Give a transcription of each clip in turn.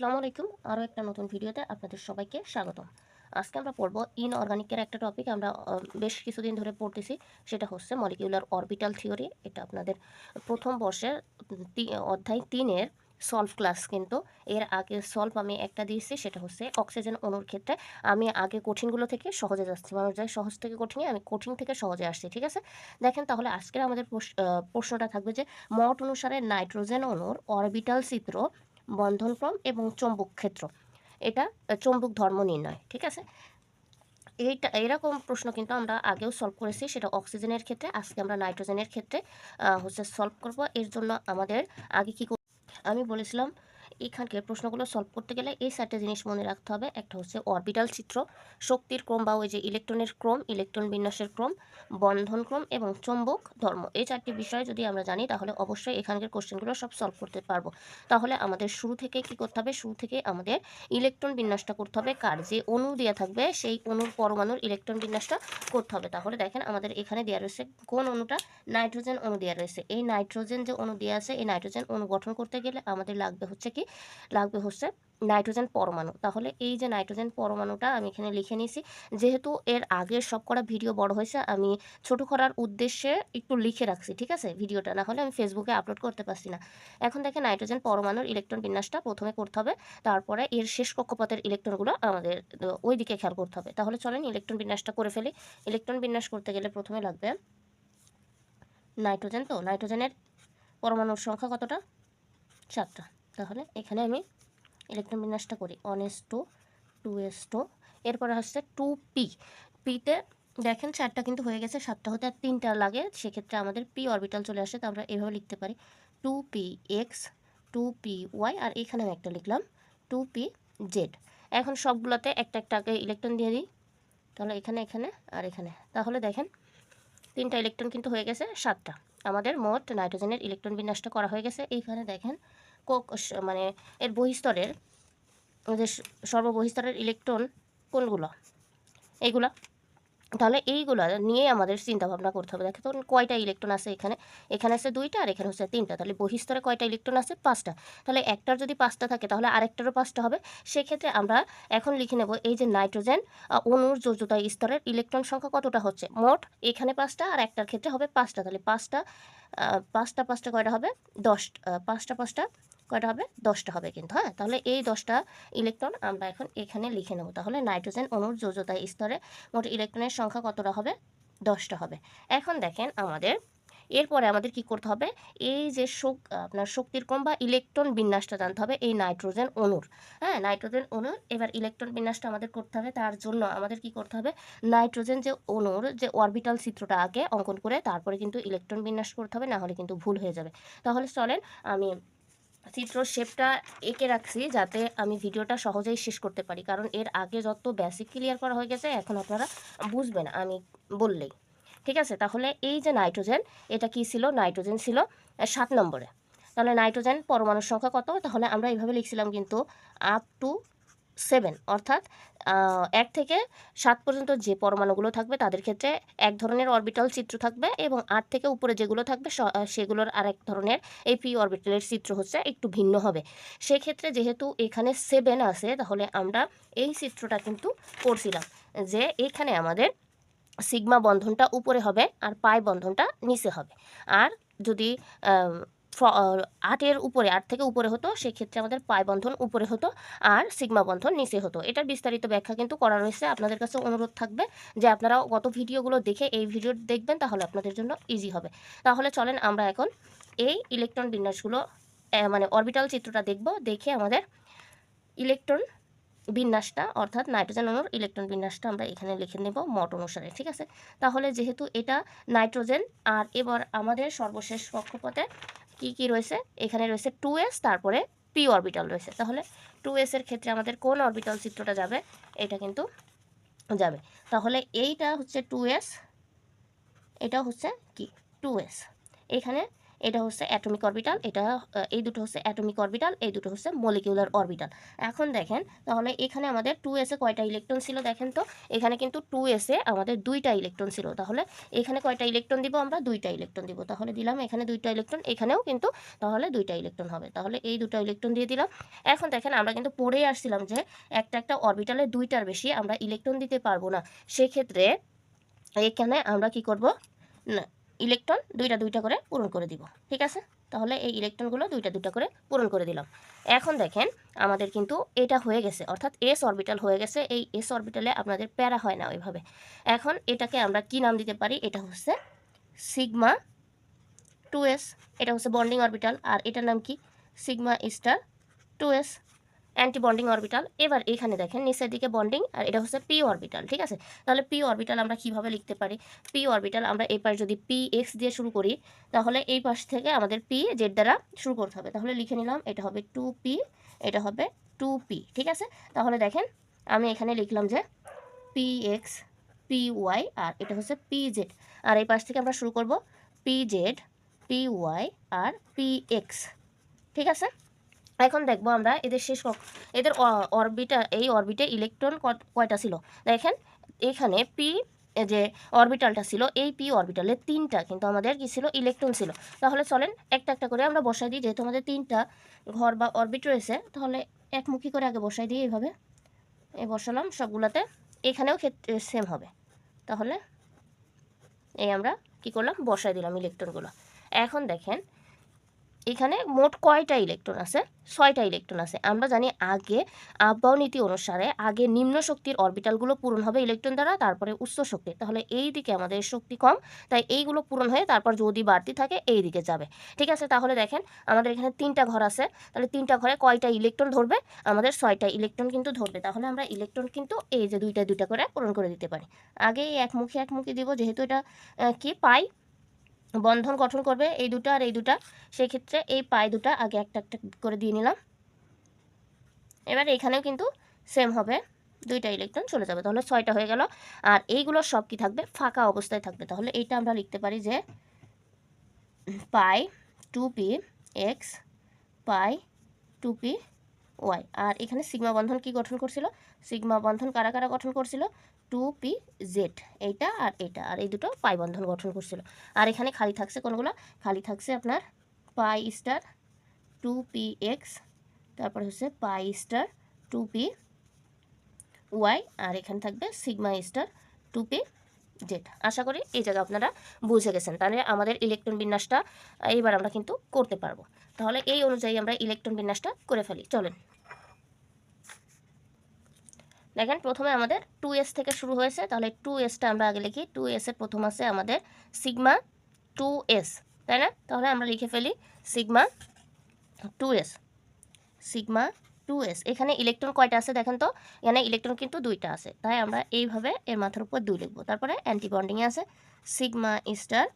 আসসালামু আলাইকুম। আরও একটা নতুন ভিডিওতে আপনাদের সবাইকে স্বাগতম। আজকে আমরা পড়ব ইনঅর্গানিকের একটা টপিক আমরা বেশ কিছুদিন ধরে পড়তেছি। সেটা হচ্ছে মলিকিউলার অরবিটাল থিওরি এটা আপনাদের প্রথম বর্ষের অধ্যায় তিনের সলভ ক্লাস কিন্তু এর আগে সলভ আমি একটা দিয়েছি, সেটা হচ্ছে অক্সিজেন অণুর ক্ষেত্রে। আমি আগে কঠিনগুলো থেকে সহজে যাচ্ছি মানুষ যায় সহজ থেকে কঠিনে আমি কঠিন থেকে সহজে আসছি, ঠিক আছে? দেখেন তাহলে আজকের আমাদের প্রশ- প্রশ্নটা থাকবে যে, মট অনুসারে নাইট্রোজেন অণুর অরবিটাল চিত্র বন্ধনক্রম এবং চৌম্বক ক্ষেত্র। এটা চৌম্বক ধর্ম নির্ণয়, ঠিক আছে? এইটা, এরকম প্রশ্ন কিন্তু আমরা আগেও সলভ করেছি, সেটা অক্সিজেনের ক্ষেত্রে, আজকে আমরা নাইট্রোজেনের ক্ষেত্রে হচ্ছে সলভ করব। এর জন্য আমাদের আগে কি আমি বলেছিলাম এখানকার প্রশ্নগুলো সলভ করতে গেলে এই চারটে জিনিস মনে রাখতে হবে। একটা হচ্ছে অরবিটাল চিত্র, শক্তির ক্রম বা ওই যে ইলেকট্রনের ক্রম ইলেকট্রন বিন্যাসের ক্রম, বন্ধন ক্রম এবং চৌম্বক ধর্ম। এই চারটি বিষয় যদি আমরা জানি, তাহলে অবশ্যই এখানকার কোশ্চেনগুলো সব সলভ করতে পারব। তাহলে আমাদের শুরু থেকে কি করতে হবে? শুরু থেকে আমাদের ইলেকট্রন বিন্যাসটা করতে হবে। কার যে অণু দেওয়া থাকবে, সেই অণুর পরমাণুর ইলেকট্রন বিন্যাসটা করতে হবে। তাহলে দেখেন আমাদের এখানে দেওয়া রয়েছে কোন অণুটা? নাইট্রোজেন অণু দেওয়া রয়েছে। এই নাইট্রোজেন যে অণু দেওয়া আছে, এই নাইট্রোজেন অণু গঠন করতে গেলে আমাদের লাগবে হচ্ছে কি? লাগবে হচ্ছে নাইট্রোজেন পরমাণু। তাহলে এই যে নাইট্রোজেন পরমাণুটা আমি এখানে লিখে নিয়েছি। যেহেতু এর আগের সব করা ভিডিও বড় হয়েছে, আমি ছোট করার উদ্দেশ্যে একটু লিখে রাখছি, ঠিক আছে, ভিডিওটা। না হলে আমি ফেসবুকে আপলোড করতে পারছি না। এখন দেখে নাইট্রোজেন পরমাণুর ইলেকট্রন বিন্যাসটা প্রথমে করতে হবে, তারপরে এর শেষ কক্ষপথের ইলেকট্রনগুলো আমাদের ওই দিকে খেয়াল করতে হবে। তাহলে চলেন ইলেকট্রন বিন্যাসটা করে ফেলি। ইলেকট্রন বিন্যাস করতে গেলে প্রথমে লাগবে নাইট্রোজেন তো, নাইট্রোজেনের পরমাণুর সংখ্যা কতটা? সাতটা। তাহলে এখানে আমি ইলেকট্রন বিন্যাসটা করি। One s two two s two এরপরে হচ্ছে টু পি পিতে দেখেন চারটা কিন্তু হয়ে গেছে, সাতটা হতে আর তিনটা লাগে, সেক্ষেত্রে আমাদের পি অরবিটাল চলে আসে, তো আমরা এভাবে লিখতে পারি। Two p x two p y আর এখানে আমি একটা লিখলাম টু পি জেড এখন সবগুলোতে একটা একটা আগে ইলেকট্রন দিয়ে দিই, তাহলে এখানে এখানে, আর এখানে। তাহলে দেখেন, তিনটা ইলেকট্রন কিন্তু হয়ে গেছে, সাতটা। আমাদের মোট নাইট্রোজেনের ইলেকট্রন বিন্যাসটা করা হয়ে গেছে। এইখানে দেখেন মানে এর বহিস্তরের স- সর্ববহিস্তরের ইলেকট্রন কোনগুলো? এইগুলা। তাহলে এইগুলো নিয়ে আমাদের চিন্তা ভাবনা করতে হবে। দেখো কয়টা ইলেকট্রন আছে এখানে? এখানে আছে দুইটা আর এখানে হচ্ছে তিনটা। তাহলে বহিস্তরে কয়টা ইলেকট্রন আছে? পাঁচটা। তাহলে একটার যদি পাঁচটা থাকে, তাহলে আরেকটারও পাঁচটা হবে। সেক্ষেত্রে আমরা এখন লিখে নেব এই যে নাইট্রোজেন অণুর যোজ্যতা স্তরের ইলেকট্রন সংখ্যা কতটা হচ্ছে? মোট এখানে পাঁচটা আর একটার ক্ষেত্রে হবে পাঁচটা। তাহলে পাঁচটা পাঁচটা পাঁচটা কয়টা হবে? দশ পাঁচটা পাঁচটা কয়টা হবে? দশটা হবে কিন্তু হ্যাঁ? তাহলে এই দশটা ইলেকট্রন আমরা এখন এখানে লিখে নেব। তাহলে নাইট্রোজেন অণুর যোজ্যতা স্তরে মোট ইলেকট্রনের সংখ্যা কতটা হবে? দশটা হবে। এখন দেখেন আমাদের, এরপরে আমাদের কি করতে হবে? এই যে শোক, আপনার শক্তির ক্রম বা ইলেকট্রন বিন্যাসটা জানতে হবে, এই নাইট্রোজেন অণুর। হ্যাঁ নাইট্রোজেন অণুর, এবার ইলেকট্রন বিন্যাসটা আমাদের করতে হবে। তার জন্য আমাদের কি করতে হবে? নাইট্রোজেন যে অণুর, যে অরবিটাল চিত্রটা আগে অঙ্কন করে তারপরে কিন্তু ইলেকট্রন বিন্যাস করতে হবে না হলে কিন্তু ভুল হয়ে যাবে। তাহলে চলেন আমি চিত্র শেপটা এঁকে রাখছি যাতে আমি ভিডিওটা সহজেই শেষ করতে পারি। কারণ এর আগে যত বেসিক ক্লিয়ার করা হয়ে গেছে, এখন আপনারা বুঝবেন আমি বললেই। ঠিক আছে? তাহলে এই যে নাইট্রোজেন এটা কি ছিল? নাইট্রোজেন ছিল সাত নম্বরে। তাহলে নাইট্রোজেন পরমাণুর সংখ্যা কত? তাহলে আমরা এইভাবে লিখছিলাম কিন্তু আপ টু সেভেন, অর্থাৎ এক থেকে সাত পর্যন্ত যে পরমাণুগুলো থাকবে তাদের ক্ষেত্রে এক ধরনের অরবিটাল চিত্র থাকবে এবং আট থেকে উপরে যেগুলো থাকবে সেগুলোর আরেক ধরনের এই পি অরবিটালের চিত্র হচ্ছে একটু ভিন্ন হবে। সেক্ষেত্রে যেহেতু এখানে সেভেন আছে, তাহলে আমরা এই চিত্রটা কিন্তু করছিলাম যে এখানে আমাদের সিগমা বন্ধনটা উপরে হবে আর পাই বন্ধনটা নিচে হবে। আর যদি আটের উপরে, আট থেকে উপরে হতো, সেক্ষেত্রে আমাদের পাই বন্ধন উপরে হতো আর সিগমা বন্ধন নিচে হতো। এটার বিস্তারিত ব্যাখ্যা কিন্তু করা রয়েছে। আপনাদের কাছে অনুরোধ থাকবে যে আপনারা গত ভিডিওগুলো দেখে এই ভিডিও দেখবেন, তাহলে আপনাদের জন্য ইজি হবে। তাহলে চলেন আমরা এখন এই ইলেকট্রন বিন্যাসগুলো মানে অরবিটাল চিত্রটা দেখব। দেখে আমাদের ইলেকট্রন বিন্যাসটা, অর্থাৎ নাইট্রোজেন অণুর ইলেকট্রন বিন্যাসটা আমরা এখানে লিখে নেব মট অনুসারে, ঠিক আছে? তাহলে যেহেতু এটা নাইট্রোজেন, আর এবার আমাদের সর্বশেষ কক্ষপথে কি কি রয়েছে? এখানে রয়েছে টু এস তারপরে পি অরবিটাল রয়েছে। তাহলে টু এস এর ক্ষেত্রে আমাদের কোন অরবিটাল চিত্রটা যাবে? এটা কিন্তু যাবে। তাহলে এইটা হচ্ছে টু এস এটা হচ্ছে কি? টু এস এখানে এটা হচ্ছে অ্যাটমিক অরবিটাল এটা এই দুটো হচ্ছে অ্যাটমিক অরবিটাল এই দুটো হচ্ছে মলিকিউলার অরবিটাল এখন দেখেন, তাহলে এখানে আমাদের টু এসে কয়টা ইলেকট্রন ছিল দেখেন তো? এখানে কিন্তু টু এসে আমাদের দুইটা ইলেকট্রন ছিল। তাহলে এখানে কয়টা ইলেকট্রন দিব আমরা? দুইটা ইলেকট্রন দিব। তাহলে দিলাম এখানে দুইটা ইলেকট্রন এখানেও কিন্তু তাহলে দুইটা ইলেকট্রন হবে। তাহলে এই দুটো ইলেকট্রন দিয়ে দিলাম। এখন দেখেন আমরা কিন্তু পড়েই আসছিলাম যে একটা একটা অরবিটালে দুইটার বেশি আমরা ইলেকট্রন দিতে পারব না। সেক্ষেত্রে এখানে আমরা কি করব? না ইলেকট্রন দুইটা দুইটা করে পূরণ করে দিব, ঠিক আছে? তাহলে এই ইলেকট্রনগুলো দুইটা দুইটা করে পূরণ করে দিলাম। এখন দেখেন, আমাদের কিন্তু এটা হয়ে গেছে, অর্থাৎ এস অরবিটাল হয়ে গেছে, এই এস অরবিটালে আপনাদের প্যারা হয় না ওইভাবে। এখন এটাকে আমরা কি নাম দিতে পারি? এটা হচ্ছে সিগমা টু এস এটা হচ্ছে বন্ডিং অরবিটাল আর এটার নাম কি? Sigma star two s anti bonding orbital এবার এখানে দেখেন, নিচের দিকে বন্ডিং আর এটা হচ্ছে পি অরবিটাল ঠিক আছে? তাহলে পি অরবিটাল আমরা কীভাবে লিখতে পারি? পি অরবিটাল আমরা এই পাশ যদি পি এক্স দিয়ে শুরু করি, তাহলে এই পাশ থেকে আমাদের পি জেড দ্বারা শুরু করতে হবে। তাহলে লিখে নিলাম, এটা হবে টু পি এটা হবে টু পি ঠিক আছে? তাহলে দেখেন, আমি এখানে লিখলাম যে পি এক্স পি ওয়াই আর এটা হচ্ছে পি জেড আর এই পাশ থেকে আমরা শুরু করব পি জেড পি ওয়াই আর পি এক্স ঠিক আছে? এখন দেখব আমরা এদের শেষ এদের অরবিটা, এই অরবিটে ইলেকট্রন কয়টা ছিল? দেখেন, এখানে পি যে অরবিটালটা ছিল, এই পি অরবিটালে তিনটা কিন্তু আমাদের কি ছিল? ইলেকট্রন ছিল। তাহলে চলেন একটা একটা করে আমরা বসাই দিই, যেহেতু আমাদের তিনটা ঘর বা অরবিট রয়েছে, তাহলে একমুখী করে আগে বসাই দিই এইভাবে। এই বসালাম সবগুলোতে, এখানেও ক্ষেত্রে সেম হবে। তাহলে এই আমরা কি করলাম? বসাই দিলাম ইলেকট্রনগুলো। এখন দেখেন এখানে মোট কয়টা ইলেকট্রন আছে? ছয়টা ইলেকট্রন আছে। আমরা জানি আগে আবহাওয়া নীতি অনুসারে আগে নিম্ন শক্তির অরবিটালগুলো পূরণ হবে ইলেকট্রন দ্বারা, তারপরে উচ্চ শক্তি তাহলে এই দিকে আমাদের শক্তি কম, তাই এইগুলো পূরণ হয়ে তারপর যদি বাড়তি থাকে এই দিকে যাবে। ঠিক আছে, তাহলে দেখেন আমাদের এখানে তিনটা ঘর আছে। তাহলে তিনটা ঘরে কয়টা ইলেকট্রন ধরবে? আমাদের ছয়টা ইলেকট্রন কিন্তু ধরবে। তাহলে আমরা ইলেকট্রন কিন্তু এই যে দুইটা দুইটা করে পূরণ করে দিতে পারি। আগে এই একমুখী একমুখী দিব, যেহেতু এটা কি? পাই। বন্ধন গঠন করবে এই দুটা আর এই দুটা। সেই ক্ষেত্রে এই পাই দুটা আগে একটা একটা করে দিয়ে নিলাম। এবার এখানেও কিন্তু সেম হবে। দুইটা ইলেকট্রন চলে যাবে। তাহলে ছয়টা হয়ে গেল। আর এইগুলো সব কি থাকবে? ফাঁকা অবস্থায় থাকবে। তাহলে এইটা আমরা লিখতে পারি যে pi two p x pi two p y. আর এখানে সিগমা বন্ধন কি গঠন করছিল? সিগমা বন্ধন কারা কারা গঠন করছিল? টু পি জেড এইটা আর এইটা আর এই দুটো পাই বন্ধন গঠন করছিল। আর এখানে খালি থাকছে কোনগুলো? খালি থাকছে আপনার pi star two p x তারপর হচ্ছে pi star two p y আর এখানে থাকবে sigma star two p z আশা করি এই জায়গা আপনারা বুঝে গেছেন। তাহলে আমাদের ইলেকট্রন বিন্যাসটা এইবার আমরা কিন্তু করতে পারব। তাহলে এই অনুযায়ী আমরা ইলেকট্রন বিন্যাসটা করে ফেলি। চলেন। দেখেন প্রথমে আমাদের টু এস থেকে শুরু হয়েছে, তাহলে টু এসটা আমরা আগে লিখি। টু এসের প্রথম আছে আমাদের সিগমা টু এস তাই না? তাহলে আমরা লিখে ফেলি sigma two s sigma two s এখানে ইলেকট্রন কয়টা আছে দেখেন তো? এখানে ইলেকট্রন কিন্তু দুইটা আছে, তাই আমরা এইভাবে এর মাথার উপর দুই লিখব। তারপরে অ্যান্টিবন্ডিংয়ে আছে সিগমা স্টার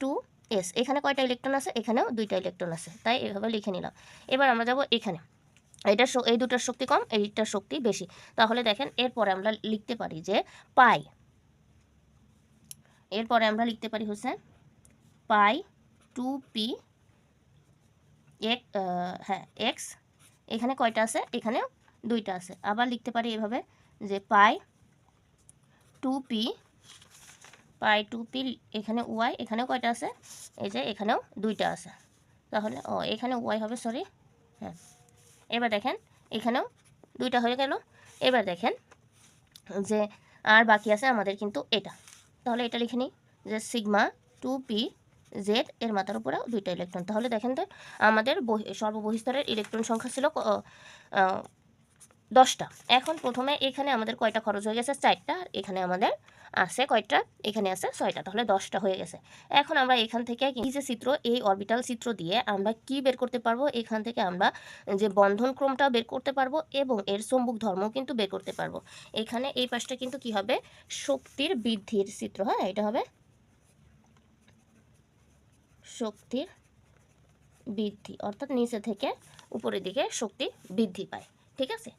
টু এস এখানে কয়টা ইলেকট্রন আছে? এখানেও দুইটা ইলেকট্রন আছে, তাই এইভাবে লিখে নিলাম। এবার আমরা যাব এখানে। এটা এই দুটার শক্তি কম এইটার শক্তি বেশি। তাহলে দেখেন, এরপরে আমরা লিখতে পারি যে পাই। এরপরে আমরা লিখতে পারি হচ্ছে পাই টু পি এক হ্যাঁ এক্স। এখানে কয়টা আছে? এখানেও দুইটা আছে। আবার লিখতে পারি এভাবে যে pi two p, pi two p, এখানে ওয়াই, এখানেও কয়টা আছে? এই যে এখানেও দুইটা আছে। তাহলে, ও, এখানে ওয়াই হবে, সরি হ্যাঁ। এবার দেখেন, এখানেও দুইটা হয়ে গেল। এবার দেখেন যে আর বাকি আছে আমাদের কিন্তু এটা। তাহলে এটা লিখে নিই যে সিগমা টু পি জেড এর মাথার উপরেও দুইটা ইলেকট্রন তাহলে দেখেন তো আমাদের বহি- সর্ববহিস্তরের ইলেকট্রন সংখ্যা ছিল দশটা। এখন প্রথমে এখানে আমাদের কয়টা খরচ হয়ে গেছে? চারটা। এখানে আমাদের আছে কয়টা? এখানে আছে ছয়টা। তাহলে দশটা হয়ে গেছে। এখন আমরা এখান থেকে এই যে চিত্র, এই অরবিটাল চিত্র দিয়ে আমরা কি বের করতে পারব? এখান থেকে আমরা যে বন্ধন ক্রমটা বের করতে পারব এবং এর চম্বুক ধর্ম কিন্তু বের করতে পারব। এখানে এই পাশটা কিন্তু কি হবে? শক্তির বৃদ্ধির চিত্র হ্যাঁ? এটা হবে শক্তির বৃদ্ধি। অর্থাৎ নিচে থেকে উপরের দিকে শক্তি বৃদ্ধি পায়। ঠিক আছে?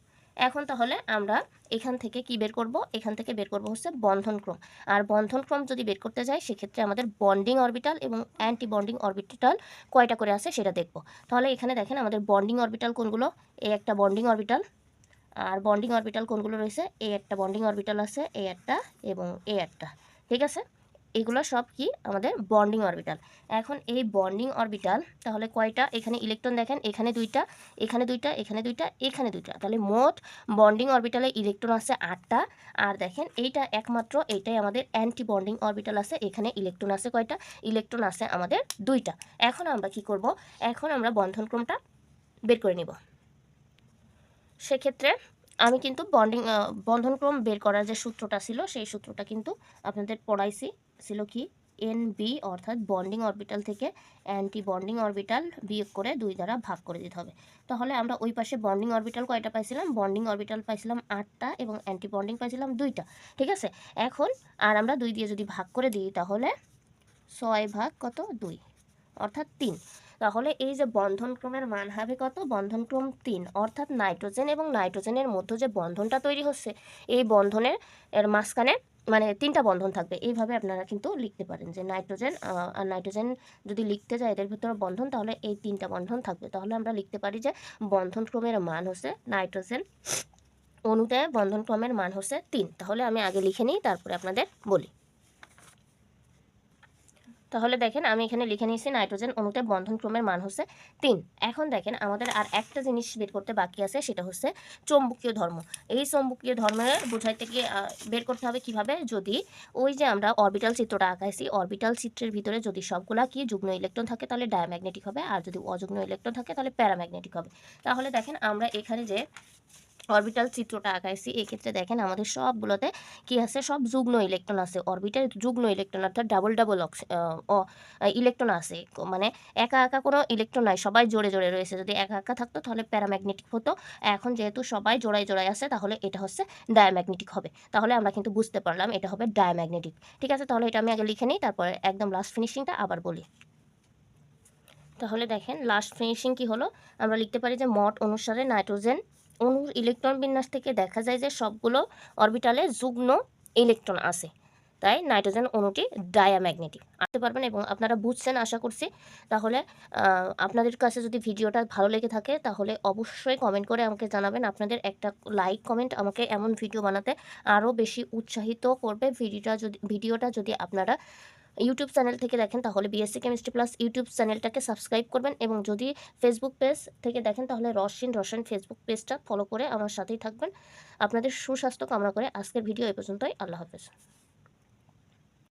এখন তাহলে আমরা এখান থেকে কি বের করব? এখান থেকে বের করব হচ্ছে বন্ধন বন্ধনক্রম আর বন্ধনক্রম যদি বের করতে যাই, সেক্ষেত্রে আমাদের বন্ডিং অরবিটাল এবং অ্যান্টি বন্ডিং অরবিটাল কয়টা করে আছে সেটা দেখব। তাহলে এখানে দেখেন আমাদের বন্ডিং অরবিটাল কোনগুলো? এই একটা বন্ডিং অরবিটাল, আর বন্ডিং অরবিটাল কোনগুলো রয়েছে? এই একটা বন্ডিং অরবিটাল আছে এই একটা এবং এই একটা। ঠিক আছে? এগুলো সব কি আমাদের বন্ডিং অরবিটাল এখন এই বন্ডিং অরবিটাল তাহলে কয়টা? এখানে ইলেকট্রন দেখেন, এখানে দুইটা এখানে দুইটা এখানে দুইটা এখানে দুইটা। তাহলে মোট বন্ডিং অরবিটালে ইলেকট্রন আছে আটটা, আর দেখেন এইটা একমাত্র, এইটাই আমাদের অ্যান্টি বন্ডিং অরবিটাল আছে, এখানে ইলেকট্রন আছে কয়টা? ইলেকট্রন আছে আমাদের দুইটা। এখন আমরা কি করব? এখন আমরা বন্ধনক্রমটা বের করে নিব। সেক্ষেত্রে আমি কিন্তু বন্ডিং বন্ধনক্রম বের করার যে সূত্রটা ছিল, সেই সূত্রটা কিন্তু আপনাদের পড়াইছি। ছিল কি? এন বি অর্থাৎ বন্ডিং অরবিটাল থেকে অ্যান্টি বন্ডিং অরবিটাল বিয়োগ করে দুই দ্বারা ভাগ করে দিতে হবে। তাহলে আমরা ওই পাশে বন্ডিং অরবিটাল কয়টা পাইছিলাম? বন্ডিং অরবিটাল পাইছিলাম আটটা এবং অ্যান্টি বন্ডিং পাইছিলাম দুইটা। ঠিক আছে? এখন আর আমরা দুই দিয়ে যদি ভাগ করে দিই তাহলে ছয় ভাগ কত? দুই। অর্থাৎ তিন। তাহলে এই যে বন্ধনক্রমের মান হবে কত? বন্ধনক্রম তিন। অর্থাৎ নাইট্রোজেন এবং নাইট্রোজেনের মধ্যে যে বন্ধনটা তৈরি হচ্ছে, এই বন্ধনের এর মাঝখানে মানে তিনটা বন্ধন থাকবে। এইভাবে আপনারা কিন্তু লিখতে পারেন যে নাইট্রোজেন আর নাইট্রোজেন যদি লিখতে যায় এদের ভিতরে বন্ধন, তাহলে এই তিনটা বন্ধন থাকবে। তাহলে আমরা লিখতে পারি যে বন্ধন ক্রমের মান হচ্ছে নাইট্রোজেন, অণুতে বন্ধনক্রমের মান হচ্ছে তিন। তাহলে আমি আগে লিখে নিই, তারপরে আপনাদের বলি। তাহলে দেখেন আমি এখানে লিখে নিয়েছি নাইট্রোজেন অণুতে বন্ধনক্রমের মান হচ্ছে তিন। এখন দেখেন আমাদের আর একটা জিনিস বের করতে বাকি আছে, সেটা হচ্ছে চৌম্বকীয় ধর্ম। এই চৌম্বকীয় ধর্মের বোঝাইতে গিয়ে বের করতে হবে কীভাবে? যদি ওই যে আমরা অরবিটাল চিত্রটা আঁকাইছি অরবিটাল চিত্রের ভিতরে যদি সবগুলা কি যুগ্ম ইলেকট্রন থাকে, তাহলে ডায়াম্যাগনেটিক হবে, আর যদি অযুগ্ম ইলেকট্রন থাকে, তাহলে প্যারাম্যাগনেটিক হবে। তাহলে দেখেন আমরা এখানে যে অরবিটাল চিত্রটা আঁকাইছি, এক্ষেত্রে দেখেন আমাদের সবগুলোতে কি আছে? সব যুগ্ম ইলেকট্রন আছে অরবিটাল যুগ্ম ইলেকট্রন অর্থাৎ ডাবল ডাবল ইলেকট্রন আছে। মানে একা একা কোনো ইলেকট্রন নাই, সবাই জোরে জোরে রয়েছে। যদি একা একা থাকতো তাহলে প্যারাম্যাগনেটিক হতো। এখন যেহেতু সবাই জোড়ায় জোড়ায় আছে, তাহলে এটা হচ্ছে ডায়াম্যাগনেটিক হবে। তাহলে আমরা কিন্তু বুঝতে পারলাম এটা হবে ডায়াম্যাগনেটিক ঠিক আছে? তাহলে এটা আমি আগে লিখে নিই, তারপরে একদম লাস্ট ফিনিশিংটা আবার বলি। তাহলে দেখেন লাস্ট ফিনিশিং কি হলো? আমরা লিখতে পারি যে মট অনুসারে নাইট্রোজেন অণুর ইলেকট্রন বিন্যাস থেকে দেখা যায় যে সবগুলো অরবিটালে যুগ্ম ইলেকট্রন আছে। তাই নাইট্রোজেন অণুটি ডায়াম্যাগনেটিক। আসতে পারবেন এবং আপনারা বুঝছেন, আশা করছি। তাহলে আপনাদের কাছে যদি ভিডিওটা ভালো লেগে থাকে, তাহলে অবশ্যই কমেন্ট করে আমাকে জানাবেন। আপনাদের একটা লাইক, কমেন্ট আমাকে এমন ভিডিও বানাতে আরও বেশি উৎসাহিত করবে। ভিডিওটা যদি ভিডিওটা যদি আপনারা ইউটিউব চ্যানেল থেকে দেখেন, তাহলে বিএসসি কেমিস্ট্রি প্লাস ইউটিউব চ্যানেলটাকে সাবস্ক্রাইব করবেন এবং যদি ফেসবুক পেজ থেকে দেখেন, তাহলে রসিন রসায়ন ফেসবুক পেজটা ফলো করে আমার সাথেই থাকবেন। আপনাদের সুস্বাস্থ্য কামনা করে আজকের ভিডিও এ পর্যন্তই। আল্লাহ হাফেজ।